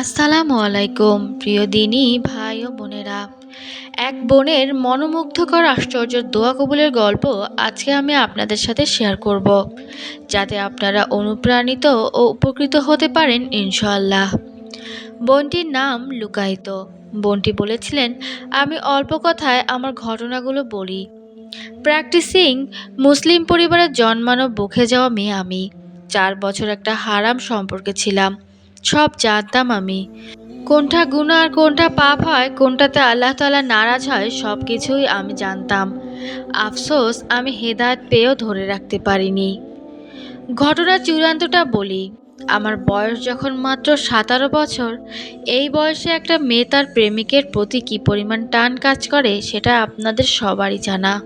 আসসালামু আলাইকুম, প্রিয় দিনী, ভাই ও বোনেরা। এক বোনের মনোমুগ্ধকর আশ্চর্য দোয়া কবুলের গল্প আজকে আমি আপনাদের সাথে শেয়ার করব, যাতে আপনারা অনুপ্রাণিত ও উপকৃত হতে পারেন ইনশাল্লাহ বোনটির নাম লুকায়িত। বোনটি বলেছিলেন, আমি অল্প কথায় আমার ঘটনাগুলো বলি। প্র্যাকটিসিং মুসলিম পরিবারের জন্মানো বুকে যাওয়া মেয়ে আমি। চার বছর একটা হারাম সম্পর্কে ছিলাম। সব জানতাম আমি। কোনটা গুণা আর কোনটা পাপ হয়, কোনটাতে আল্লাহ তাআলা নারাজ হয় সব কিছুই আমি জানতাম। আফসোস, আমি হেদায়েত পেয়েও ধরে রাখতে পারিনি। ঘটনার চূড়ান্তটা বলি, আমার বয়স যখন মাত্র সাতারো বছর, এই বয়সে একটা মেয়ে তার প্রেমিকের প্রতি কী পরিমাণ টান কাজ করে, সেটা আপনাদের সবারই জানা।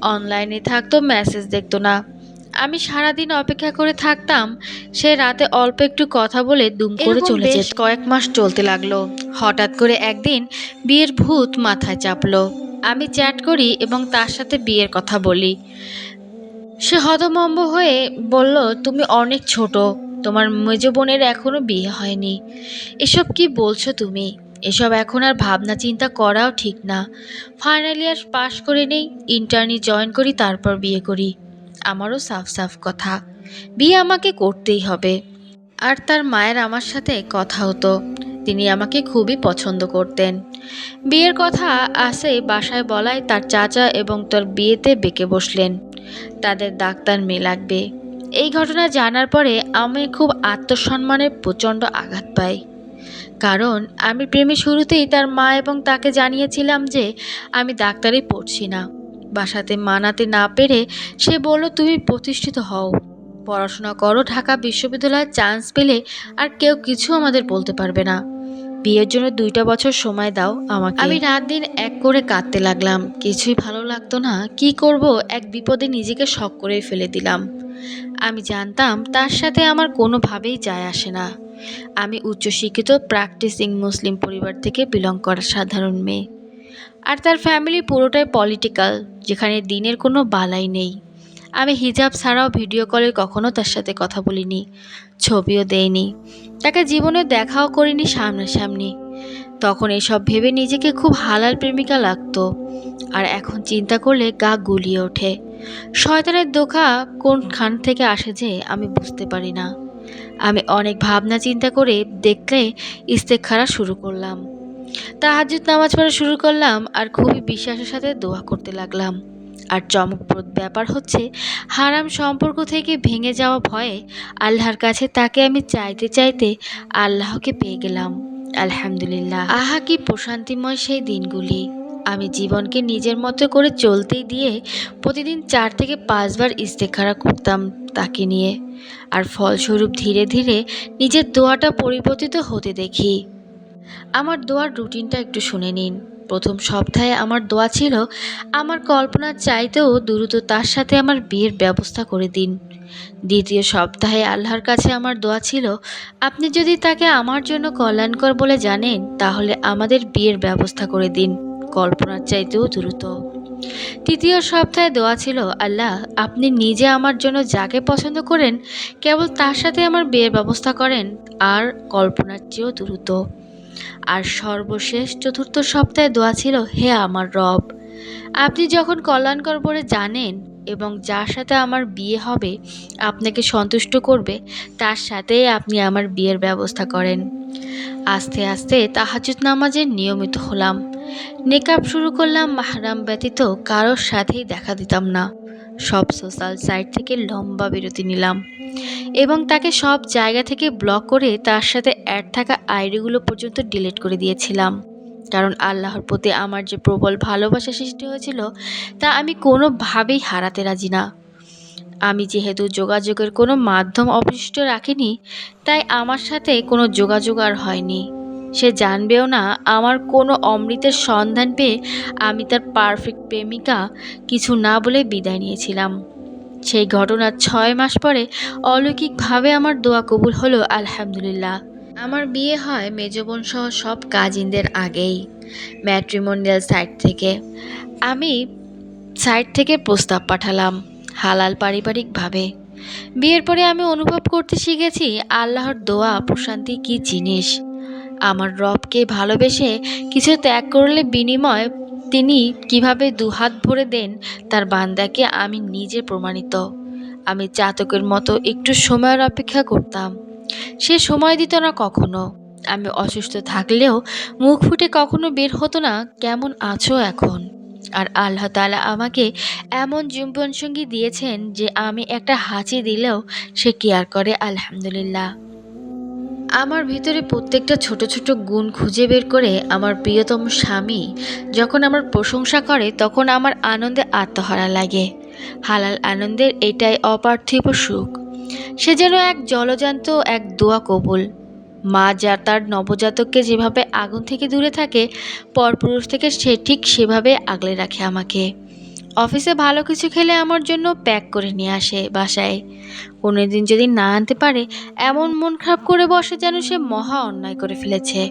অনলাইনে থাকতো, মেসেজ দেখতো না। আমি সারাদিন অপেক্ষা করে থাকতাম সে রাতে অল্প একটু কথা বলে দুম করে চলে যেত। কয়েক মাস চলতে লাগল। হঠাৎ করে একদিন বিয়ের ভূত মাথায় চাপলো। আমি চ্যাট করি এবং তার সাথে বিয়ের কথা বলি। সে হতমম্ব হয়ে বলল তুমি অনেক ছোট তোমার মেজ বোনের এখনও বিয়ে হয়নি। এসব কি বলছো তুমি? এসব এখন আর ভাবনা চিন্তা করাও ঠিক না। ফাইনাল ইয়ার পাশ করে নেই ইন্টার্নি জয়েন করি তারপর বিয়ে করি। আমারও সাফ সাফ কথা। বিয়ে আমাকে করতেই হবে। আর তার মায়ের আমার সাথে কথা হতো। তিনি আমাকে খুবই পছন্দ করতেন। বিয়ের কথা আসে বাসায় বলায় তার চাচা এবং তার বিয়েতে বেঁকে বসলেন। তাদের ডাক্তার মেয়ে লাগবে। এই ঘটনা জানার পরে আমি খুব আত্মসম্মানের প্রচণ্ড আঘাত পাই। কারণ আমি প্রেমে শুরুতেই তার মা এবং তাকে জানিয়েছিলাম যে আমি ডাক্তারি পড়ছি না। বাসাতে মানাতে না পেরে সে বলল, তুমি প্রতিষ্ঠিত হও। পড়াশোনা করো, ঢাকা বিশ্ববিদ্যালয়ে চান্স পেলে আর কেউ কিছু আমাদের বলতে পারবে না। বিয়ের জন্য দুইটা বছর সময় দাও আমাকে। আমি রাত দিন এক করে কাঁদতে লাগলাম। কিছুই ভালো লাগতো না। কি করব? এক বিপদে নিজেকে শখ করে ফেলে দিলাম। আমি জানতাম তার সাথে আমার কোনোভাবেই যায় আসে না। আমি উচ্চশিক্ষিত প্র্যাকটিসিং মুসলিম পরিবার থেকে বিলং করা সাধারণ মেয়ে। আর তার ফ্যামিলি পুরোটাই পলিটিক্যাল যেখানে দিনের কোনো বালাই নেই। আমি হিজাব ছাড়াও ভিডিও কলে কখনো তার সাথে কথা বলিনি, ছবিও দেইনি। তাকে জীবনে দেখাও করিনি সামনাসামনি। তখন এসব ভেবে নিজেকে খুব হালাল প্রেমিকা লাগতো, আর এখন চিন্তা করলে গা গুলিয়ে ওঠে। শয়তানের দোকা কোনখান থেকে আসে যে আমি বুঝতে পারি না। আমি অনেক ভাবনা চিন্তা করে দেখলে ইস্তেখারা শুরু করলাম। তাহাজুদ নামাজ পড়া শুরু করলাম আর খুবই বিশ্বাসের সাথে দোয়া করতে লাগলাম। আর চমকপ্রদ ব্যাপার হচ্ছে, হারাম সম্পর্ক থেকে ভেঙে যাওয়া ভয়ে আল্লাহর কাছে তাকে আমি চাইতে চাইতে আল্লাহকে পেয়ে গেলাম। আলহামদুলিল্লাহ। আহা কি প্রশান্তিময় সেই দিনগুলি। আমি জীবনকে নিজের মতো করে চলতেই দিয়ে প্রতিদিন চার থেকে পাঁচবার ইস্তেখারা করতাম তাকে নিয়ে। আর ফলস্বরূপ ধীরে ধীরে নিজের দোয়াটা পরিবর্তিত হতে দেখি। আমার দোয়ার রুটিনটা একটু শুনে নিন। প্রথম সপ্তাহে আমার দোয়া ছিল, আমার কল্পনার চাইতেও দ্রুত তার সাথে আমার বিয়ের ব্যবস্থা করে দিন। দ্বিতীয় সপ্তাহে আল্লাহর কাছে আমার দোয়া ছিল, আপনি যদি তাকে আমার জন্য কল্যাণকর বলে জানেন, তাহলে আমাদের বিয়ের ব্যবস্থা করে দিন, কল্পনার চাইতেও দ্রুত। তৃতীয় সপ্তাহে দোয়া ছিল, আল্লাহ, আপনি নিজে আমার জন্য যাকে পছন্দ করেন, কেবল তার সাথে আমার বিয়ের ব্যবস্থা করেন, আর কল্পনার চেয়েও দ্রুত। আর সর্বশেষ চতুর্থ সপ্তাহে দোয়া ছিল, হে আমার রব, আপনি যখন কল্যাণকর বলে জানেন এবং যার সাথে আমার বিয়ে হবে, আপনাকে সন্তুষ্ট করবে, তার সাথেই আপনি আমার বিয়ের ব্যবস্থা করেন। আস্তে আস্তে তাহাজুদ নামাজের নিয়মিত হলাম। নেকাব শুরু করলাম মাহরাম ব্যতীত কারোর সাথেই দেখা দিতাম না। সব সোশ্যাল সাইট থেকে লম্বা বিরতি নিলাম। এবং তাকে সব জায়গা থেকে ব্লক করে তার সাথে অ্যাড থাকা আইডিগুলো পর্যন্ত ডিলিট করে দিয়েছিলাম। কারণ আল্লাহর প্রতি আমার যে প্রবল ভালোবাসা সৃষ্টি হয়েছিল, তা আমি কোনোভাবেই হারাতে রাজি না। আমি যেহেতু যোগাযোগের কোনো মাধ্যম অবশিষ্ট রাখিনি, তাই আমার সাথে কোনো যোগাযোগ আর হয়নি। সে জানবেও না আমার কোনো অমৃতের সন্ধান পেয়ে আমি তার পারফেক্ট প্রেমিকা কিছু না বলে বিদায় নিয়েছিলাম। সেই ঘটনার ছয় মাস পরে অলৌকিকভাবে আমার দোয়া কবুল হলো, আলহামদুলিল্লাহ। আমার বিয়ে হয় মেজবোন সহ সব কাজিনদের আগেই ম্যাট্রিমোনিয়াল সাইট থেকে। আমি সাইট থেকে প্রস্তাব পাঠালাম, হালাল পারিবারিকভাবে। বিয়ের পরে আমি অনুভব করতে শিখেছি, আল্লাহর দোয়া, প্রশান্তি কী জিনিস? আমার রবকে ভালোবেসে কিছু ত্যাগ করলে বিনিময় তিনি কীভাবে দুহাত ভরে দেন, তার বান্দাকে আমি নিজে প্রমাণিত। আমি চাতকের মতো একটু সময়ের অপেক্ষা করতাম। সে সময় দিত না কখনো। আমি অসুস্থ থাকলেও মুখ ফুটে কখনো বের হতো না, কেমন আছো এখন? আর আল্লাহ তাআলা আমাকে এমন জীবনসঙ্গী দিয়েছেন যে আমি একটা হাঁচি দিলেও সে কেয়ার করে, আলহামদুলিল্লাহ। আমার ভিতরে প্রত্যেকটা ছোট ছোট গুণ খুঁজে বের করে আমার প্রিয়তম স্বামী যখন আমার প্রশংসা করে, তখন আমার আনন্দে আত্মহারা লাগে। হালাল আনন্দের এটাই অপার্থিব সুখ। সে যেন এক জলজান্ত, এক দোয়া কবুল। মা যা তার নবজাতককে যেভাবে আগুন থেকে দূরে থাকে, পরপুরুষ থেকে সে ঠিক সেভাবে আগলে রাখে আমাকে। অফিসে ভালো কিছু খেলে আমার জন্য প্যাক করে নিয়ে আসে বাসায়। কোনো দিন যদি না আনতে পারে, এমন মন খারাপ করে বসে যেন সে মহা অন্যায় করে ফেলেছে।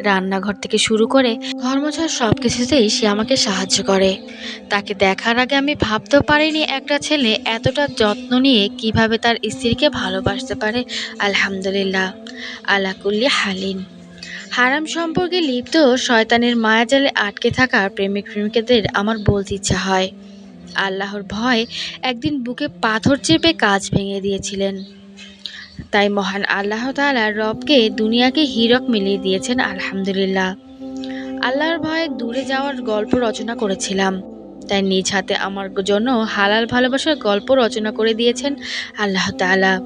রান্নাঘর থেকে শুরু করে ঘর মোছার সব কিছুতেই সে আমাকে সাহায্য করে। তাকে দেখার আগে আমি ভাবতেও পারিনি একটা ছেলে এতটা যত্ন নিয়ে কীভাবে তার স্ত্রীকে ভালোবাসতে পারে। আলহামদুলিল্লাহ। আলাকুল্লি হালিন। হারাম সম্পর্কে লিপ্ত শয়তানের মায়াজালে আটকে থাকা প্রেমিক প্রেমিকাদের আমার বলতে ইচ্ছা হয়। আল্লাহর ভয় একদিন বুকে পাথর চেপে কাজ ভেঙে দিয়েছিলেন। তাই মহান আল্লাহ তাআলা রবকে দুনিয়াকে হীরক মিলিয়ে দিয়েছেন, আলহামদুলিল্লাহ। আল্লাহর ভয়ে দূরে যাওয়ার গল্প রচনা করেছিলাম। তাই নিজ হাতে আমার জন্য হালাল ভালোবাসার গল্প রচনা করে দিয়েছেন আল্লাহ তাআলা।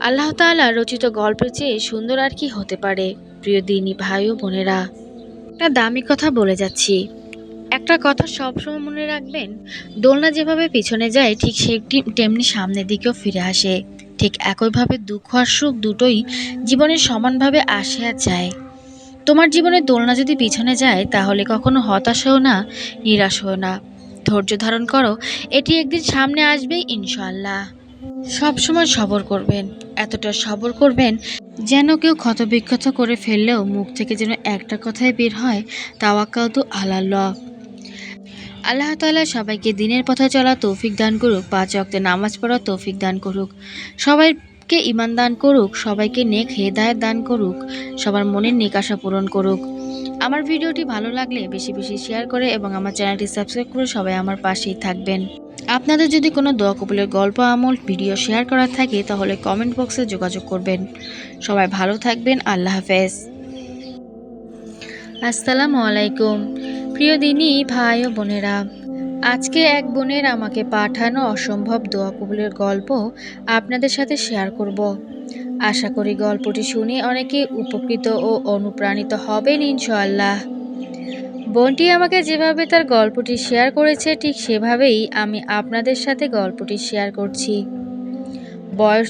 আল্লাহ তাআলা রচিত গল্পের চেয়ে সুন্দর আর কি হতে পারে? প্রিয় দিনই ভাই ও বোনেরা। একটা দামি কথা বলে যাচ্ছি। একটা কথা সবসময় মনে রাখবেন, দোলনা যেভাবে পিছনে যায়, ঠিক সেটি তেমনি সামনের দিকেও ফিরে আসে। ঠিক একইভাবে দুঃখ আর সুখ দুটোই জীবনে সমানভাবে আসে আর যায়। তোমার জীবনে দোলনা যদি পিছনে যায়, তাহলে কখনো হতাশ হও না, নিরাশ হও না। ধৈর্য ধারণ করো, এটি একদিন সামনে আসবেই ইনশাল্লাহ সব সময় সবর করবেন, এতটা সবর করবেন যেন কেউ ক্ষতবিক্ষত করে ফেললেও মুখ থেকে যেন একটা কথাই বের হয়, তাওয়াক্কাল তো আল্লাহ আল্লাহ তাআলা সবাইকে দিনের পথে চলা তৌফিক দান করুক, পাঁচ অক্তে নামাজ পড়া তৌফিক দান করুক। সবাইকে ইমান দান করুক, সবাইকে নেক হেদায়ত দান করুক, সবার মনের নেক আশা পূরণ করুক। আমার ভিডিওটি ভালো লাগলে বেশি বেশি শেয়ার করে এবং আমার চ্যানেলটি সাবস্ক্রাইব করে সবাই আমার পাশেই থাকবেন। আপনাদের যদি কোনো দোয়া কবুলের গল্প, আমল, ভিডিও শেয়ার করার থাকে, তাহলে কমেন্ট বক্সে যোগাযোগ করবেন। সবাই ভালো থাকবেন, আল্লাহ হাফেজ। আসসালামু আলাইকুম। প্রিয় দিনী, ভাই ও বোনেরা, আজকে এক বোনের আমাকে পাঠানো অসম্ভব দোয়া কবুলের গল্প আপনাদের সাথে শেয়ার করব। আশা করি গল্পটি শুনে অনেকে উপকৃত ও অনুপ্রাণিত হবেন, ইনশাআল্লাহ। বোনটি আমাকে যেভাবে তার গল্পটি শেয়ার করেছে, ঠিক সেভাবেই আমি আপনাদের সাথে গল্পটি শেয়ার করছি। বয়স